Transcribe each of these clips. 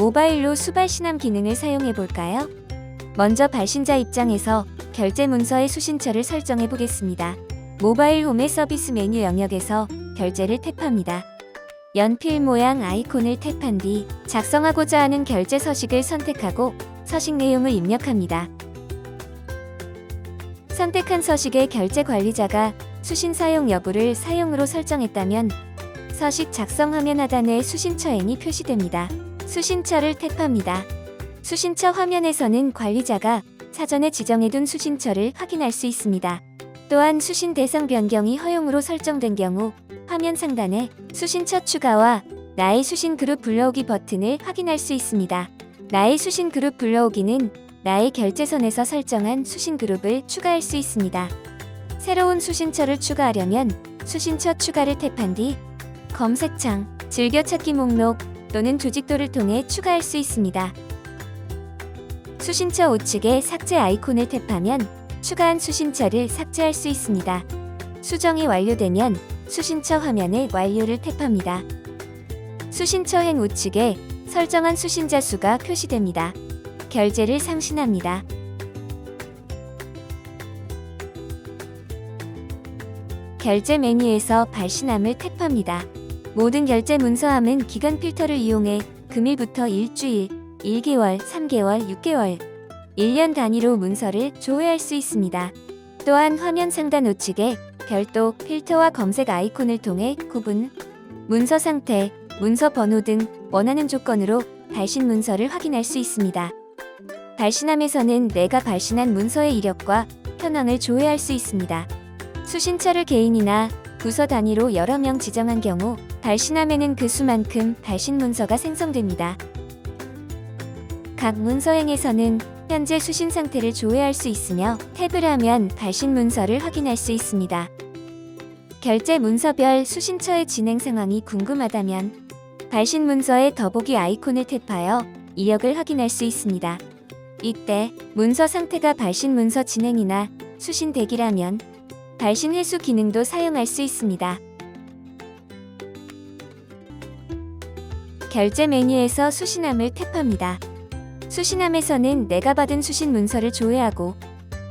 모바일로 수발 신함 기능을 사용해 볼까요? 먼저 발신자 입장에서 결제 문서의 수신처를 설정해 보겠습니다. 모바일 홈의 서비스 메뉴 영역에서 결제를 탭합니다. 연필 모양 아이콘을 탭한 뒤 작성하고자 하는 결제 서식을 선택하고 서식 내용을 입력합니다. 선택한 서식의 결제 관리자가 수신 사용 여부를 사용으로 설정했다면 서식 작성 화면 하단에 수신처행이 표시됩니다. 수신처를 탭합니다. 수신처 화면에서는 관리자가 사전에 지정해둔 수신처를 확인할 수 있습니다. 또한 수신 대상 변경이 허용으로 설정된 경우 화면 상단에 수신처 추가와 나의 수신 그룹 불러오기 버튼을 확인할 수 있습니다. 나의 수신 그룹 불러오기는 나의 결제선에서 설정한 수신 그룹을 추가할 수 있습니다. 새로운 수신처를 추가하려면 수신처 추가를 탭한 뒤 검색창, 즐겨찾기 목록 또는 조직도를 통해 추가할 수 있습니다. 수신처 우측에 삭제 아이콘을 탭하면 추가한 수신처를 삭제할 수 있습니다. 수정이 완료되면 수신처 화면에 완료를 탭합니다. 수신처 행 우측에 설정한 수신자 수가 표시됩니다. 결제를 상신합니다. 결제 메뉴에서 발신함을 탭합니다. 모든 결제 문서함은 기간 필터를 이용해 금일부터 일주일, 1개월, 3개월, 6개월, 1년 단위로 문서를 조회할 수 있습니다. 또한 화면 상단 우측에 별도 필터와 검색 아이콘을 통해 구분, 문서 상태, 문서 번호 등 원하는 조건으로 발신 문서를 확인할 수 있습니다. 발신함에서는 내가 발신한 문서의 이력과 현황을 조회할 수 있습니다. 수신처를 개인이나 부서 단위로 여러 명 지정한 경우 발신함에는 그 수만큼 발신 문서가 생성됩니다. 각 문서행에서는 현재 수신 상태를 조회할 수 있으며 탭을 하면 발신 문서를 확인할 수 있습니다. 결제 문서별 수신처의 진행 상황이 궁금하다면 발신 문서의 더보기 아이콘을 탭하여 이력을 확인할 수 있습니다. 이때 문서 상태가 발신 문서 진행이나 수신 대기라면 발신 회수 기능도 사용할 수 있습니다. 결제 메뉴에서 수신함을 탭합니다. 수신함에서는 내가 받은 수신 문서를 조회하고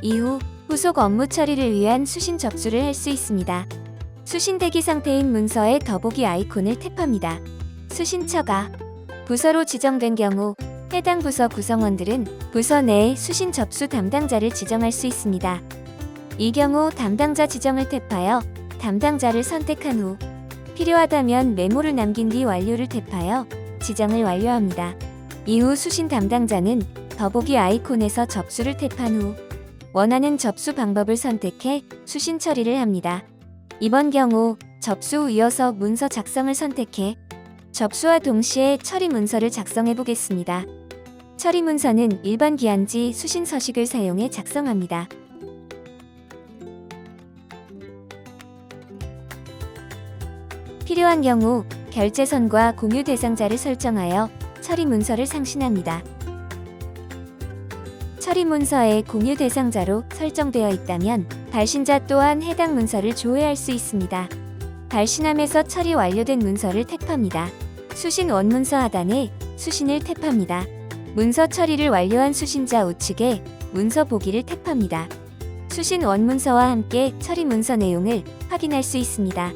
이후 후속 업무 처리를 위한 수신 접수를 할 수 있습니다. 수신 대기 상태인 문서의 더보기 아이콘을 탭합니다. 수신처가 부서로 지정된 경우 해당 부서 구성원들은 부서 내 수신 접수 담당자를 지정할 수 있습니다. 이 경우 담당자 지정을 탭하여 담당자를 선택한 후 필요하다면 메모를 남긴 뒤 완료를 탭하여 지정을 완료합니다. 이후 수신 담당자는 더보기 아이콘에서 접수를 탭한 후 원하는 접수 방법을 선택해 수신 처리를 합니다. 이번 경우 접수 후 이어서 문서 작성을 선택해 접수와 동시에 처리 문서를 작성해 보겠습니다. 처리 문서는 일반 기한지 수신 서식을 사용해 작성합니다. 필요한 경우 결제선과 공유 대상자를 설정하여 처리 문서를 상신합니다. 처리 문서에 공유 대상자로 설정되어 있다면 발신자 또한 해당 문서를 조회할 수 있습니다. 발신함에서 처리 완료된 문서를 탭합니다. 수신 원문서 하단에 수신을 탭합니다. 문서 처리를 완료한 수신자 우측에 문서 보기를 탭합니다. 수신 원문서와 함께 처리 문서 내용을 확인할 수 있습니다.